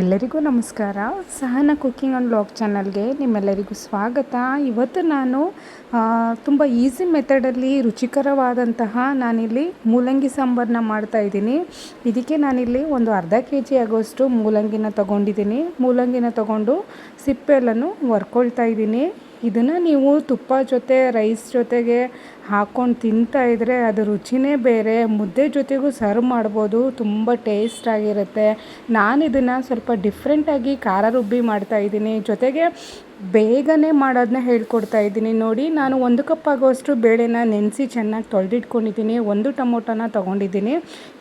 ಎಲ್ಲರಿಗೂ ನಮಸ್ಕಾರ. ಸಹನ cooking and blog ಚಾನಲ್ಗೆ ನಿಮ್ಮೆಲ್ಲರಿಗೂ ಸ್ವಾಗತ. ಇವತ್ತು ನಾನು ತುಂಬ ಈಸಿ ಮೆಥಡಲ್ಲಿ ರುಚಿಕರವಾದಂತಹ ನಾನಿಲ್ಲಿ ಮೂಲಂಗಿ ಸಾಂಬಾರನ್ನ ಮಾಡ್ತಾಯಿದ್ದೀನಿ ಇದಕ್ಕೆ ನಾನಿಲ್ಲಿ ಒಂದು ಅರ್ಧ ಕೆ ಜಿ ಆಗೋಷ್ಟು ಮೂಲಂಗಿನ ತೊಗೊಂಡಿದ್ದೀನಿ. ಮೂಲಂಗಿನ ತೊಗೊಂಡು ಸಿಪ್ಪೆಲ್ಲನ್ನು ಹೊರ್ಕೊಳ್ತಾ ಇದ್ದೀನಿ. ಇದನ್ನು ನೀವು ತುಪ್ಪ ಜೊತೆ ರೈಸ್ ಜೊತೆಗೆ ಹಾಕ್ಕೊಂಡು ತಿಂತಾ ಇದ್ದರೆ ಅದು ರುಚಿನೇ ಬೇರೆ, ಮುದ್ದೆ ಜೊತೆಗೂ ಸರ್ವ್ ಮಾಡ್ಬೋದು, ತುಂಬ ಟೇಸ್ಟಾಗಿರುತ್ತೆ ನಾನು ಇದನ್ನು ಸ್ವಲ್ಪ ಡಿಫ್ರೆಂಟಾಗಿ ಖಾರ ರುಬ್ಬಿ ಮಾಡ್ತಾಯಿದ್ದೀನಿ ಜೊತೆಗೆ ಬೇಗನೆ ಮಾಡೋದನ್ನ ಹೇಳ್ಕೊಡ್ತಾ ಇದ್ದೀನಿ. ನೋಡಿ, ನಾನು ಒಂದು ಕಪ್ ಆಗೋಷ್ಟು ಬೇಳೆನ ನೆನೆಸಿ ಚೆನ್ನಾಗಿ ತೊಳೆದಿಟ್ಕೊಂಡಿದ್ದೀನಿ. ಒಂದು ಟೊಮೊಟೊನ ತೊಗೊಂಡಿದ್ದೀನಿ.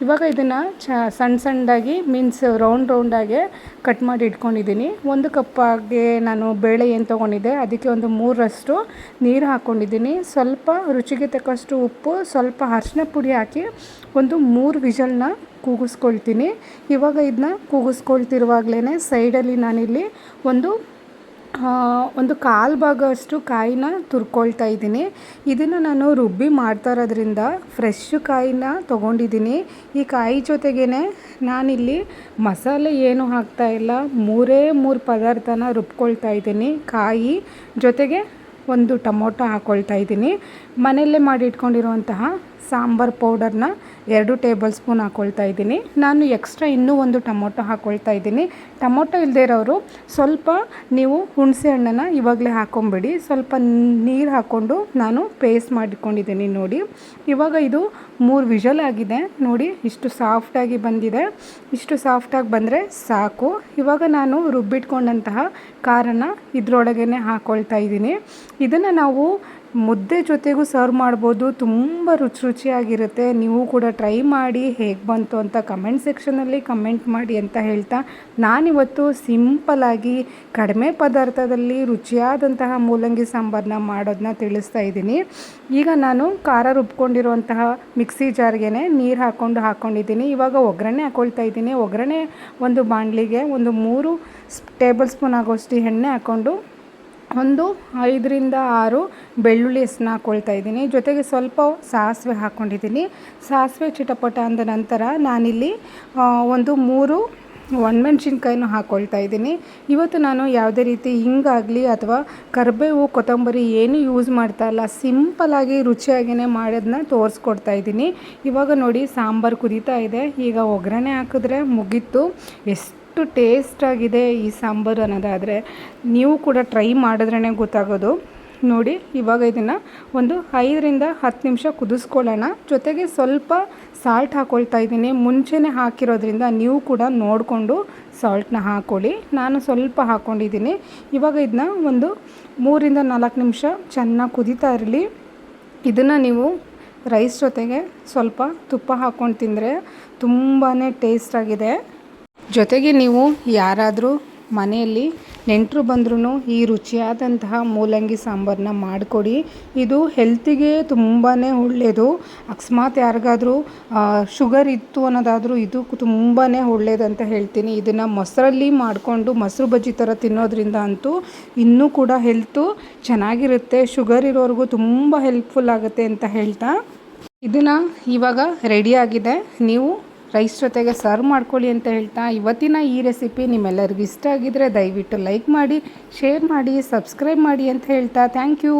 ಇವಾಗ ಇದನ್ನು ಚ ಸಣ್ಣ ಸಣ್ಣದಾಗಿ ಮೀನ್ಸ್ ರೌಂಡ್ ರೌಂಡಾಗೆ ಕಟ್ ಮಾಡಿ ಇಟ್ಕೊಂಡಿದ್ದೀನಿ. ಒಂದು ಕಪ್ಪಾಗೆ ನಾನು ಬೇಳೆ ಏನು ತೊಗೊಂಡಿದ್ದೆ, ಅದಕ್ಕೆ ಒಂದು ಮೂರರಷ್ಟು ನೀರು ಹಾಕ್ಕೊಂಡಿದ್ದೀನಿ ಸ್ವಲ್ಪ ರುಚಿಗೆ ತಕ್ಕಷ್ಟು ಉಪ್ಪು, ಸ್ವಲ್ಪ ಅರ್ಶಿನ ಪುಡಿ ಹಾಕಿ ಒಂದು ಮೂರು ವಿಜಲ್ನ ಕೂಗಿಸ್ಕೊಳ್ತೀನಿ. ಇವಾಗ ಇದನ್ನ ಕೂಗಿಸ್ಕೊಳ್ತಿರುವಾಗಲೇ ಸೈಡಲ್ಲಿ ನಾನಿಲ್ಲಿ ಒಂದು ಒಂದು ಕಾಲು ಭಾಗವಷ್ಟು ಕಾಯಿನ ತುರ್ಕೊಳ್ತಾ ಇದ್ದೀನಿ. ಇದನ್ನು ನಾನು ರುಬ್ಬಿ ಮಾಡ್ತಾ ಇರೋದ್ರಿಂದ ಫ್ರೆಶ್ ಕಾಯಿನ ತೊಗೊಂಡಿದ್ದೀನಿ. ಈ ಕಾಯಿ ಜೊತೆಗೇ ನಾನಿಲ್ಲಿ ಮಸಾಲೆ ಏನು ಹಾಕ್ತಾ ಇಲ್ಲ, ಮೂರೇ ಮೂರು ಪದಾರ್ಥನ ರುಬ್ಕೊಳ್ತಾ ಇದ್ದೀನಿ. ಕಾಯಿ ಜೊತೆಗೆ ಒಂದು ಟೊಮೊಟೊ ಹಾಕ್ಕೊಳ್ತಾ ಇದ್ದೀನಿ. ಮನೆಯಲ್ಲೇ ಮಾಡಿ ಇಟ್ಕೊಂಡಿರುವಂತಹ ಸಾಂಬಾರು ಪೌಡರ್ನ ಎರಡು ಟೇಬಲ್ ಸ್ಪೂನ್ ಹಾಕ್ಕೊಳ್ತಾ ಇದ್ದೀನಿ. ನಾನು ಎಕ್ಸ್ಟ್ರಾ ಇನ್ನೂ ಒಂದು ಟೊಮೊಟೊ ಹಾಕ್ಕೊಳ್ತಾ ಇದ್ದೀನಿ. ಟೊಮೊಟೊ ಇಲ್ಲದೆ ಇರೋರು ಸ್ವಲ್ಪ ನೀವು ಹುಣಸೆ ಹಣ್ಣನ್ನು ಇವಾಗಲೇ ಹಾಕ್ಕೊಂಬಿಡಿ ಸ್ವಲ್ಪ ನೀರು ಹಾಕ್ಕೊಂಡು ನಾನು ಪೇಸ್ಟ್ ಮಾಡಿಕೊಂಡಿದ್ದೀನಿ ನೋಡಿ. ಇವಾಗ ಇದು ಮೂರು ವಿಷಲ್ ಆಗಿದೆ. ನೋಡಿ, ಇಷ್ಟು ಸಾಫ್ಟಾಗಿ ಬಂದಿದೆ. ಇಷ್ಟು ಸಾಫ್ಟಾಗಿ ಬಂದರೆ ಸಾಕು. ಇವಾಗ ನಾನು ರುಬ್ಬಿಟ್ಕೊಂಡಂತಹ ಖಾರನ ಇದರೊಳಗೇ ಹಾಕ್ಕೊಳ್ತಾ ಇದ್ದೀನಿ. ಇದನ್ನು ನಾವು ಮುದ್ದೆ ಜೊತೆಗೂ ಸರ್ವ್ ಮಾಡ್ಬೋದು. ತುಂಬ ರುಚಿ ರುಚಿಯಾಗಿರುತ್ತೆ. ನೀವು ಕೂಡ ಟ್ರೈ ಮಾಡಿ ಹೇಗೆ ಬಂತು ಅಂತ ಕಮೆಂಟ್ ಸೆಕ್ಷನಲ್ಲಿ ಕಮೆಂಟ್ ಮಾಡಿ ಅಂತ ಹೇಳ್ತಾ, ನಾನಿವತ್ತು ಸಿಂಪಲಾಗಿ ಕಡಿಮೆ ಪದಾರ್ಥದಲ್ಲಿ ರುಚಿಯಾದಂತಹ ಮೂಲಂಗಿ ಸಾಂಬಾರನ್ನ ಮಾಡೋದನ್ನ ತಿಳಿಸ್ತಾ ಇದ್ದೀನಿ. ಈಗ ನಾನು ಖಾರ ರುಬ್ಕೊಂಡಿರುವಂತಹ ಮಿಕ್ಸಿ ಜಾರ್ಗೆ ನೀರು ಹಾಕ್ಕೊಂಡು ಹಾಕ್ಕೊಂಡಿದ್ದೀನಿ ಇವಾಗ ಒಗ್ಗರಣೆ ಹಾಕ್ಕೊಳ್ತಾ ಇದ್ದೀನಿ. ಒಗ್ಗರಣೆ ಒಂದು ಬಾಣಲಿಗೆ ಒಂದು ಮೂರು ಟೇಬಲ್ ಸ್ಪೂನ್ ಆಗೋಷ್ಟು ಎಣ್ಣೆ ಹಾಕ್ಕೊಂಡು ಒಂದು, ಐದರಿಂದ ಆರು ಬೆಳ್ಳುಳ್ಳಿ ಹೆಸನ್ನ ಹಾಕ್ಕೊಳ್ತಾ ಇದ್ದೀನಿ. ಜೊತೆಗೆ ಸ್ವಲ್ಪ ಸಾಸಿವೆ ಹಾಕ್ಕೊಂಡಿದ್ದೀನಿ ಸಾಸಿವೆ ಚಿಟಪಟ ಅಂದ ನಂತರ ನಾನಿಲ್ಲಿ ಒಂದು ಮೂರು ಒಣಮೆಣ್ಸಿನ್ಕಾಯಿನೂ ಹಾಕ್ಕೊಳ್ತಾ ಇದ್ದೀನಿ. ಇವತ್ತು ನಾನು ಯಾವುದೇ ರೀತಿ ಹಿಂಗಾಗಲಿ ಅಥವಾ ಕರಿಬೇವು, ಕೊತ್ತಂಬರಿ ಏನು ಯೂಸ್ ಮಾಡ್ತಾ ಇಲ್ಲ. ಸಿಂಪಲಾಗಿ ರುಚಿಯಾಗಿಯೇ ಮಾಡೋದನ್ನ ತೋರಿಸ್ಕೊಡ್ತಾ ಇದ್ದೀನಿ. ಇವಾಗ ನೋಡಿ ಸಾಂಬಾರು ಕುದೀತಾ ಇದೆ. ಈಗ ಒಗ್ಗರಣೆ ಹಾಕಿದ್ರೆ ಮುಗೀತು. ಎಷ್ಟು ಎಷ್ಟು ಟೇಸ್ಟಾಗಿದೆ ಈ ಸಾಂಬಾರು ಅನ್ನೋದಾದರೆ ನೀವು ಕೂಡ ಟ್ರೈ ಮಾಡಿದ್ರೇ ಗೊತ್ತಾಗೋದು. ನೋಡಿ, ಇವಾಗ ಇದನ್ನು ಒಂದು ಐದರಿಂದ ಹತ್ತು ನಿಮಿಷ ಕುದಿಸ್ಕೊಳ್ಳೋಣ. ಜೊತೆಗೆ ಸ್ವಲ್ಪ ಸಾಲ್ಟ್ ಹಾಕ್ಕೊಳ್ತಾ ಇದ್ದೀನಿ. ಮುಂಚೆನೇ ಹಾಕಿರೋದ್ರಿಂದ ನೀವು ಕೂಡ ನೋಡಿಕೊಂಡು ಸಾಲ್ಟ್ನ ಹಾಕ್ಕೊಳ್ಳಿ ನಾನು ಸ್ವಲ್ಪ ಹಾಕ್ಕೊಂಡಿದ್ದೀನಿ ಇವಾಗ ಇದನ್ನ ಒಂದು ಮೂರಿಂದ ನಾಲ್ಕು ನಿಮಿಷ ಚೆನ್ನಾಗಿ ಕುದೀತಾ ಇರಲಿ. ಇದನ್ನು ನೀವು ರೈಸ್ ಜೊತೆಗೆ ಸ್ವಲ್ಪ ತುಪ್ಪ ಹಾಕ್ಕೊಂಡು ತಿಂದರೆ ತುಂಬಾ ಟೇಸ್ಟಾಗಿದೆ ಜೊತೆಗೆ ನೀವು ಯಾರಾದರೂ ಮನೆಯಲ್ಲಿ ನೆಂಟರು ಬಂದ್ರೂ ಈ ರುಚಿಯಾದಂತಹ ಮೂಲಂಗಿ ಸಾಂಬಾರನ್ನ ಮಾಡಿಕೊಡಿ. ಇದು ಹೆಲ್ತಿಗೆ ತುಂಬಾ ಒಳ್ಳೆಯದು ಅಕಸ್ಮಾತ್ ಯಾರಿಗಾದರೂ ಶುಗರ್ ಇತ್ತು ಅನ್ನೋದಾದರೂ ಇದು ತುಂಬಾ ಒಳ್ಳೆಯದಂತ ಹೇಳ್ತೀನಿ. ಇದನ್ನು ಮೊಸರಲ್ಲಿ ಮಾಡಿಕೊಂಡು ಮೊಸರು ಬಜ್ಜಿ ಥರ ತಿನ್ನೋದ್ರಿಂದ ಅಂತೂ ಇನ್ನೂ ಕೂಡ ಹೆಲ್ತು ಚೆನ್ನಾಗಿರುತ್ತೆ. ಶುಗರ್ ಇರೋರಿಗೂ ತುಂಬ ಹೆಲ್ಪ್ಫುಲ್ ಆಗುತ್ತೆ ಅಂತ ಹೇಳ್ತಾ. ಇದನ್ನು ಇವಾಗ ರೆಡಿಯಾಗಿದೆ ನೀವು ರೈಸ್ ಜೊತೆಗೆ ಸರ್ವ್ ಮಾಡ್ಕೊಳ್ಳಿ ಅಂತ ಹೇಳ್ತಾ ಇವತ್ತಿನ ಈ ರೆಸಿಪಿ ನಿಮ್ಮೆಲ್ಲರಿಗೂ ಇಷ್ಟ ಆಗಿದ್ರೆ ದಯವಿಟ್ಟು ಲೈಕ್ ಮಾಡಿ, ಶೇರ್ ಮಾಡಿ, ಸಬ್ಸ್ಕ್ರೈಬ್ ಮಾಡಿ ಅಂತ ಹೇಳ್ತಾ ಥ್ಯಾಂಕ್ ಯು.